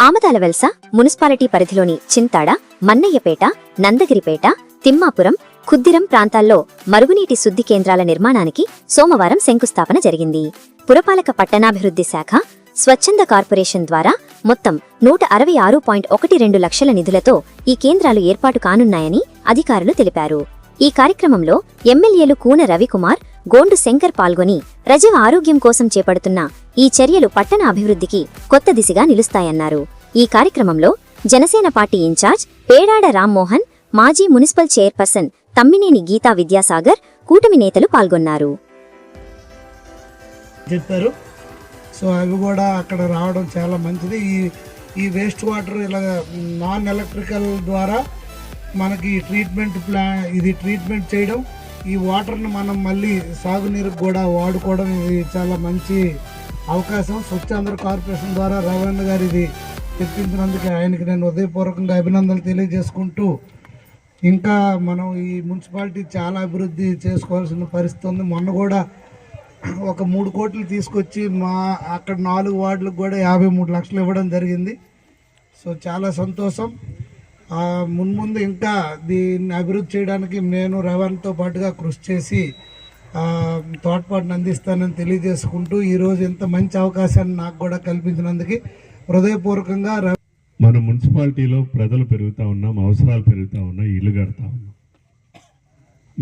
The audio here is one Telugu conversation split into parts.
ఆమదాలవలస మున్సిపాలిటీ పరిధిలోని చింతాడ మన్నయ్యపేట నందగిరిపేట తిమ్మాపురం ఖుద్దిరం ప్రాంతాల్లో మరుగునీటి శుద్ధి కేంద్రాల నిర్మాణానికి సోమవారం శంకుస్థాపన జరిగింది. పురపాలక పట్టణాభివృద్ధి శాఖ స్వచ్ఛంద కార్పొరేషన్ ద్వారా మొత్తం నూట అరవై ఆరు పాయింట్ ఒకటి రెండు లక్షల నిధులతో ఈ కేంద్రాలు ఏర్పాటు కానున్నాయని అధికారులు తెలిపారు. ఈ కార్యక్రమంలో ఎమ్మెల్యేలు కూన రవికుమార్ గోండు శంకర్ పాల్గొని ప్రజల ఆరోగ్యం కోసం చేపడుతున్న ఈ చర్యలు పట్టణ అభివృద్ధికి కొత్త దిశగా నిలుస్తాయన్నారు. ఈ కార్యక్రమంలో జనసేన పార్టీ ఇన్ఛార్జ్ పేడాడ రామ్మోహన్ మాజీ మున్సిపల్ చైర్పర్సన్ తమ్మినేని గీతా విద్యాసాగర్ కూటమి నేతలు పాల్గొన్నారు. చెప్పారు. సో అవి కూడా అక్కడ రావడం చాలా మంచిది. ఈ ఈ వేస్ట్ వాటర్ ఇలా నాన్ ఎలక్ట్రికల్ ద్వారా మనకి ట్రీట్మెంట్ ప్లా ఇది ట్రీట్మెంట్ చేయడం ఈ వాటర్ను మనం మళ్ళీ సాగునీరుకు కూడా వాడుకోవడం ఇది చాలా మంచి అవకాశం స్వచ్ఛాంధ్ర కార్పొరేషన్ ద్వారా రవణ గారిది ఇది తెప్పించినందుకు ఆయనకి నేను హృదయపూర్వకంగా అభినందనలు తెలియజేసుకుంటూ ఇంకా మనం ఈ మున్సిపాలిటీ చాలా అభివృద్ధి చేసుకోవాల్సిన పరిస్థితి ఉంది. మొన్న కూడా ఒక మూడు కోట్లు తీసుకొచ్చి మా అక్కడ నాలుగు వార్డులకు కూడా యాభై మూడు లక్షలు ఇవ్వడం జరిగింది. సో చాలా సంతోషం. మున్ముందు ఇంకా దీన్ని అభివృద్ధి చేయడానికి నేను రవణతో పాటుగా కృషి చేసి తోడ్పాటును అందిస్తానని తెలియజేసుకుంటూ ఈరోజు ఇంత మంచి అవకాశాన్ని నాకు కూడా కల్పించినందుకు హృదయపూర్వకంగా ర- మన మున్సిపాలిటీలో ప్రజలు పెరుగుతూ ఉన్నాం అవసరాలు పెరుగుతూ ఉన్నాయి ఇల్లు కడతా ఉన్నాం.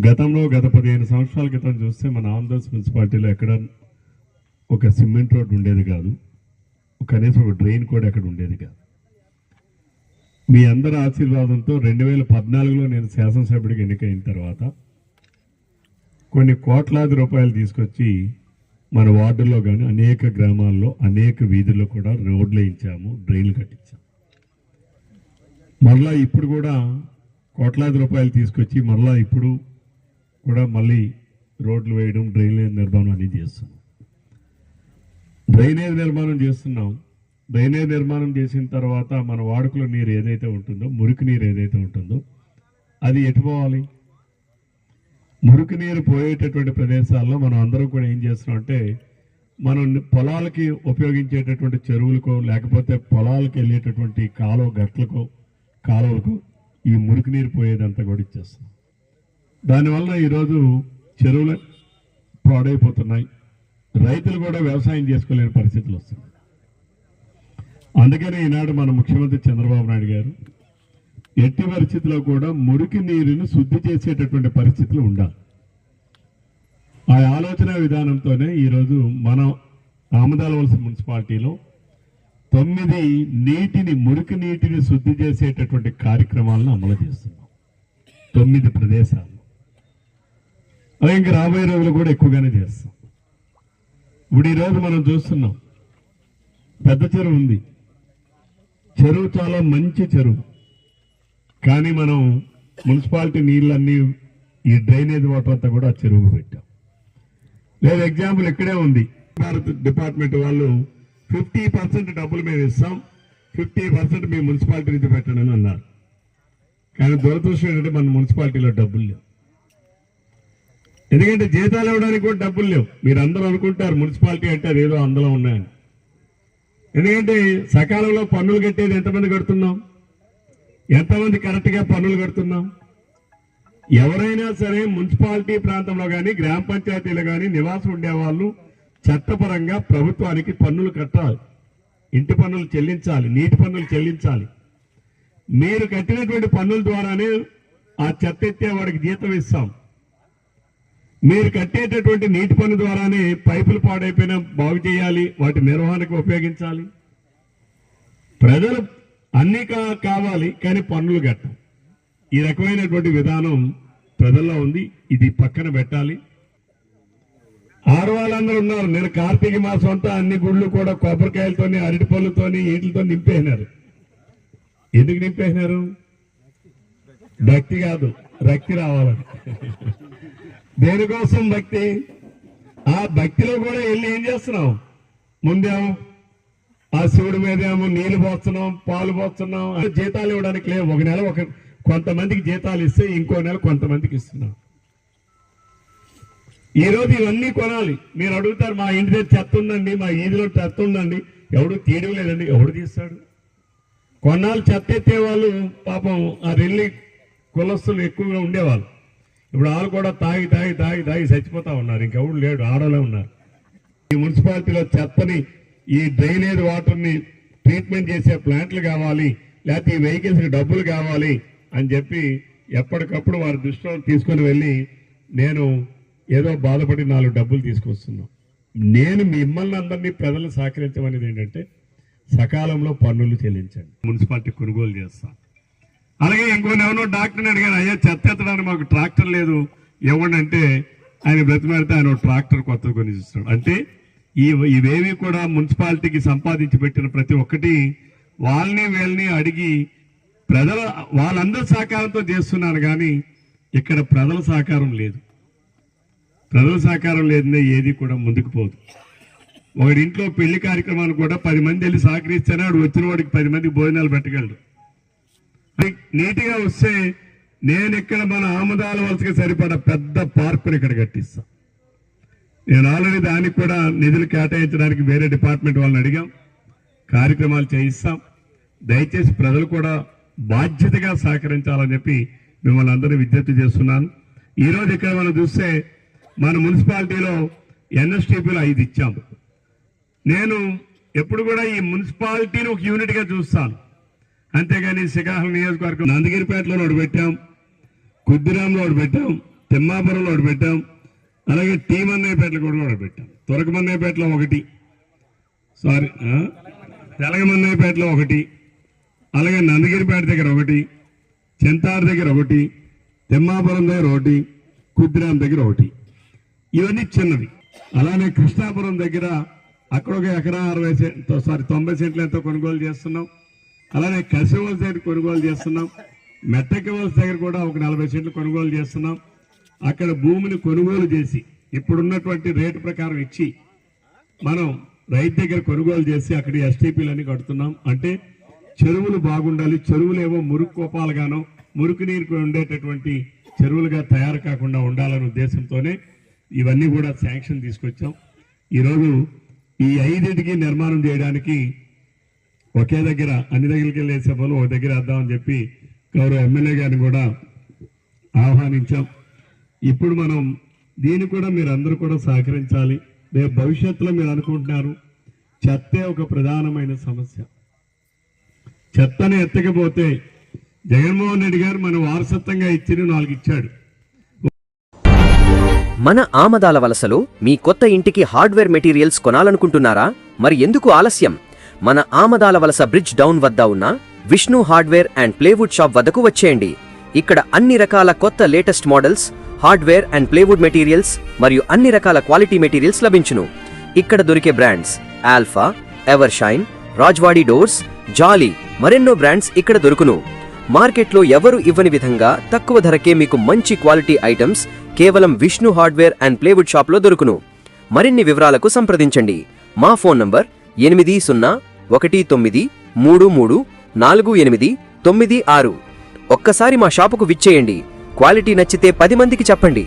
గతంలో గత పదిహేను సంవత్సరాల క్రితం చూస్తే మన ఆంధ్రప్రదేశ్ మున్సిపాలిటీలో ఎక్కడ ఒక సిమెంట్ రోడ్ ఉండేది కాదు. కనీసం ఒక డ్రైన్ కూడా ఎక్కడ ఉండేది కాదు. మీ అందరి ఆశీర్వాదంతో రెండు వేల పద్నాలుగులో నేను శాసనసభ్యుడికి ఎన్నికైన తర్వాత కొన్ని కోట్లాది రూపాయలు తీసుకొచ్చి మన వార్డుల్లో కానీ అనేక గ్రామాల్లో అనేక వీధుల్లో కూడా రోడ్లు వేయించాము డ్రైన్లు కట్టించాము మరలా ఇప్పుడు కూడా కోట్లాది రూపాయలు తీసుకొచ్చి మరలా ఇప్పుడు కూడా మళ్ళీ రోడ్లు వేయడం డ్రైనేజ్ నిర్మాణం అనేది చేస్తున్నాం. డ్రైనేజ్ నిర్మాణం చేస్తున్నాం. డ్రైనేజ్ నిర్మాణం చేసిన తర్వాత మన వాడుకలో నీరు ఏదైతే ఉంటుందో మురికి నీరు ఏదైతే ఉంటుందో అది ఎటు పోవాలి? మురికి నీరు పోయేటటువంటి ప్రదేశాల్లో మనం అందరం కూడా ఏం చేస్తున్నాం అంటే మనం పొలాలకి ఉపయోగించేటటువంటి చెరువులకో లేకపోతే పొలాలకు వెళ్ళేటటువంటి కాలువ గట్లకో కాలువలకు ఈ మురికి నీరు పోయేదంతా కూడా ఇచ్చేస్తున్నాం. దానివల్ల ఈరోజు చెరువులు పాడైపోతున్నాయి. రైతులు కూడా వ్యవసాయం చేసుకోలేని పరిస్థితులు వస్తున్నాయి. అందుకనే ఈనాడు మన ముఖ్యమంత్రి చంద్రబాబు నాయుడు గారు ఎట్టి పరిస్థితిలో కూడా మురికి నీరుని శుద్ధి చేసేటటువంటి పరిస్థితులు ఉండాలి. ఆ ఆలోచన విధానంతోనే ఈరోజు మనం ఆమదాలవలస మున్సిపాలిటీలో తొమ్మిది నీటిని మురికి నీటిని శుద్ధి చేసేటటువంటి కార్యక్రమాలను అమలు చేస్తున్నాం. తొమ్మిది ప్రదేశాలు అవి ఇంకా రాబోయే రోజులు కూడా ఎక్కువగానే చేస్తాం. ఇప్పుడు ఈరోజు మనం చూస్తున్నాం పెద్ద చెరువు ఉంది. చెరువు చాలా మంచి చెరువు. కానీ మనం మున్సిపాలిటీ నీళ్ళన్నీ ఈ డ్రైనేజ్ వాటర్ అంతా కూడా చెరువు చెరువుకు పెట్టాం. లేదు ఎగ్జాంపుల్ ఇక్కడే ఉంది. భారత్ డిపార్ట్మెంట్ వాళ్ళు ఫిఫ్టీ పర్సెంట్ డబ్బులు మేము ఇస్తాం ఫిఫ్టీ పర్సెంట్ మీ మున్సిపాలిటీ నుంచి పెట్టండి అన్నారు. కానీ దురదృష్టం ఏంటంటే మన మున్సిపాలిటీలో డబ్బులు లేవు. ఎందుకంటే జీతాలు ఇవ్వడానికి కూడా డబ్బులు లేవు. మీరు అందరూ అనుకుంటారు మున్సిపాలిటీ అంటే అదేదో అందులో ఉన్నాయని. ఎందుకంటే సకాలంలో పన్నులు కట్టేది ఎంతమంది కడుతున్నాం? ఎంతమంది కరెక్ట్గా పన్నులు కడుతున్నాం? ఎవరైనా సరే మున్సిపాలిటీ ప్రాంతంలో కానీ గ్రామ పంచాయతీలో కానీ నివాసం ఉండేవాళ్ళు చట్టపరంగా ప్రభుత్వానికి పన్నులు కట్టాలి. ఇంటి పన్నులు చెల్లించాలి నీటి పన్నులు చెల్లించాలి. మీరు కట్టినటువంటి పన్నుల ద్వారానే ఆ చెత్త ఎత్తే వాడికి జీతం ఇస్తాం. మీరు కట్టేటటువంటి నీటి పన్ను ద్వారానే పైపులు పాడైపోయినా బాగు చేయాలి వాటి నిర్వహణకు ఉపయోగించాలి. ప్రజలు అన్ని కా- కావాలి కానీ పన్నులు కట్టం. ఈ రకమైనటువంటి విధానం ప్రజల్లో ఉంది. ఇది పక్కన పెట్టాలి. ఆరు వాళ్ళందరూ ఉన్నారు. నేను కార్తీక మాసం అంతా అన్ని గుళ్ళు కూడా కొబ్బరికాయలతోని అరటి పళ్ళతోని ఏటితో నింపేసినారు. ఎందుకు నింపేసినారు? భక్తి కాదు. రక్తి రావాలని. దేనికోసం భక్తి? ఆ భక్తిలో కూడా వెళ్ళి ఏం చేస్తున్నాం ముందేమో ఆ శివుడి మీద ఏమో నీళ్ళు పోస్తున్నాం పాలు పోస్తున్నాం. అంటే జీతాలు ఇవ్వడానికి లేవు. ఒక నెల ఒక కొంతమందికి జీతాలు ఇస్తే ఇంకో నెల కొంతమందికి ఇస్తున్నాం. ఈ రోజు ఇవన్నీ కొనాలి. మీరు అడుగుతారు మా ఇంటి దగ్గర చెత్త ఉందండి మా ఈదిలో చెత్త ఉందండి. ఎవడు తీయడం లేదండి ఎవడు తీస్తాడు? కొన్నాళ్ళు చెత్త ఎత్తే వాళ్ళు పాపం ఆ రెల్లి కులస్తులు ఎక్కువగా ఉండేవాళ్ళు. ఇప్పుడు వాళ్ళు కూడా తాగి తాగి తాగి తాగి చచ్చిపోతా ఉన్నారు. ఇంకెవడు లేడు ఆడలే ఉన్నారు. ఈ మున్సిపాలిటీలో చెత్తని ఈ డ్రైనేజ్ వాటర్ని ట్రీట్మెంట్ చేసే ప్లాంట్లు కావాలి లేకపోతే ఈ వెహికల్స్కి డబ్బులు కావాలి అని చెప్పి ఎప్పటికప్పుడు వారి దృష్టిలో తీసుకొని వెళ్ళి నేను ఏదో బాధపడి నాలుగు డబ్బులు తీసుకొస్తున్నాం. నేను మిమ్మల్ని అందరినీ ప్రజలు సహకరించమనేది ఏంటంటే సకాలంలో పన్నులు చెల్లించండి. మున్సిపాలిటీ కొనుగోలు చేస్తా. అలాగే ఇంకొన్ని ఎవరినో డాక్టర్ని అడిగాను అయ్యా చెత్త ఎత్తడానికి మాకు ట్రాక్టర్ లేదు. ఇవ్వండి అంటే ఆయన బ్రతిమాడితే ఆయన ఒక ట్రాక్టర్ కొత్తది కొని ఇస్తాడు అంటే ఈ ఇవేవి కూడా మున్సిపాలిటీకి సంపాదించి పెట్టిన ప్రతి ఒక్కటి వాళ్ళని వీళ్ళని అడిగి ప్రజల వాళ్ళందరి సహకారంతో చేస్తున్నాను కానీ ఇక్కడ ప్రజల సహకారం లేదు. ప్రజల సహకారం లేదనే ఏది కూడా ముందుకు పోదు. ఒకటి ఇంట్లో పెళ్ళి కార్యక్రమాలు కూడా పది మంది వెళ్ళి సహకరిస్తేనే వాడు వచ్చిన వాడికి పది మందికి భోజనాలు పెట్టగలడు. నీట్గా వస్తే నేను ఇక్కడ మన ఆమదాల వలసకి సరిపడా పెద్ద పార్కుని ఇక్కడ కట్టిస్తాను నేను ఆల్రెడీ దానికి కూడా నిధులు కేటాయించడానికి వేరే డిపార్ట్మెంట్ వాళ్ళని అడిగాం. కార్యక్రమాలు చేయిస్తాం. దయచేసి ప్రజలు కూడా బాధ్యతగా సహకరించాలని చెప్పి మిమ్మల్ని అందరూ విజ్ఞప్తి చేస్తున్నాను. ఈరోజు ఇక్కడ మనం చూస్తే మన మున్సిపాలిటీలో ఎన్ఎస్టీపీలో ఐదు ఇచ్చాం నేను ఎప్పుడు కూడా ఈ మున్సిపాలిటీని ఒక యూనిట్గా చూస్తాను. అంతేగాని శ్రీకాకుళం నియోజకవర్గం నందగిరిపేటలో ఒకటి పెట్టాం. కుద్దిరాంలో ఒకటి పెట్టాం. తిమ్మాపురంలో ఒకటి పెట్టాం. అలాగే టీమన్నయ్యపేటలో కూడా ఒకటి పెట్టాం. మందయ్యపేటలో ఒకటి. సారీ ఆ? తెలగమన్నయ్యపేటలో ఒకటి. అలాగే నందగిరిపేట దగ్గర ఒకటి. చింతారు దగ్గర ఒకటి. తిమ్మాపురం దగ్గర ఒకటి. కుద్దిరాం దగ్గర ఒకటి. ఇవన్నీ చిన్నవి. అలానే కృష్ణాపురం దగ్గర అక్కడ ఒక ఎకరా అరవై సెంట్ సారీ తొంభై సెంట్లు ఎంతో కొనుగోలు చేస్తున్నాం. అలానే కసివలస దగ్గర కొనుగోలు చేస్తున్నాం. మెట్టకి వలస దగ్గర కూడా ఒక నలభై సెంట్లు కొనుగోలు చేస్తున్నాం. అక్కడ భూమిని కొనుగోలు చేసి ఇప్పుడున్నటువంటి రేటు ప్రకారం ఇచ్చి మనం రైతు దగ్గర కొనుగోలు చేసి అక్కడ ఎస్టీపీలన్నీ కడుతున్నాం. అంటే చెరువులు బాగుండాలి చెరువులు ఏవో మురుకు కోపాలుగానో మురుకు నీరు ఉండేటటువంటి చెరువులుగా తయారు కాకుండా ఉండాలనే ఉద్దేశంతోనే ఇవన్నీ కూడా శాంక్షన్ తీసుకొచ్చాం. ఈరోజు ఈ ఐదింటికి నిర్మాణం చేయడానికి ఒకే దగ్గర అన్ని దగ్గరికి వెళ్ళే సభలు ఒక దగ్గర వేద్దామని చెప్పి గౌరవ ఎమ్మెల్యే గారిని కూడా ఆహ్వానించాం. ఇప్పుడు మనం దీన్ని కూడా మీరు అందరూ కూడా సహకరించాలి. రేపు భవిష్యత్తులో మీరు అనుకుంటున్నారు చెత్తే ఒక ప్రధానమైన సమస్య. చెత్తను ఎత్తకపోతే జగన్మోహన్ రెడ్డి గారు మన వారసత్వంగా ఇచ్చిన నాలుగు ఇచ్చాడు మన ఆమదాల వలసలో మీ కొత్త ఇంటికి హార్డ్వేర్ మెటీరియల్స్ కొనాలనుకుంటున్నారా? మరి ఎందుకు ఆలస్యం? మన ఆమదాల వలస బ్రిడ్జ్ డౌన్ వద్ద ఉన్న Vishnu hardware and plywood shop వద్దకు వచ్చేయండి. ఇక్కడ అన్ని రకాల కొత్త latest models hardware and plywood materials మరియు అన్ని రకాల క్వాలిటీ మెటీరియల్స్ లభించును. ఇక్కడ దొరికే brands Alpha evershine Rajwadi doors Jolly మరెన్నో బ్రాండ్స్ ఇక్కడ దొరుకును. మార్కెట్లో ఎవరు ఇవ్వని విధంగా తక్కువ ధరకే మీకు మంచి క్వాలిటీ ఐటమ్స్ కేవలం విష్ణు హార్డ్వేర్ అండ్ ప్లేవుడ్ షాప్లో దొరుకును. మరిన్ని వివరాలకు సంప్రదించండి. మా ఫోన్ నంబర్ ఎనిమిది సున్నా ఒకటి తొమ్మిది మూడు మూడు నాలుగు ఎనిమిది తొమ్మిది ఆరు. ఒక్కసారి మా షాపుకు విచ్చేయండి. క్వాలిటీ నచ్చితే పది మందికి చెప్పండి.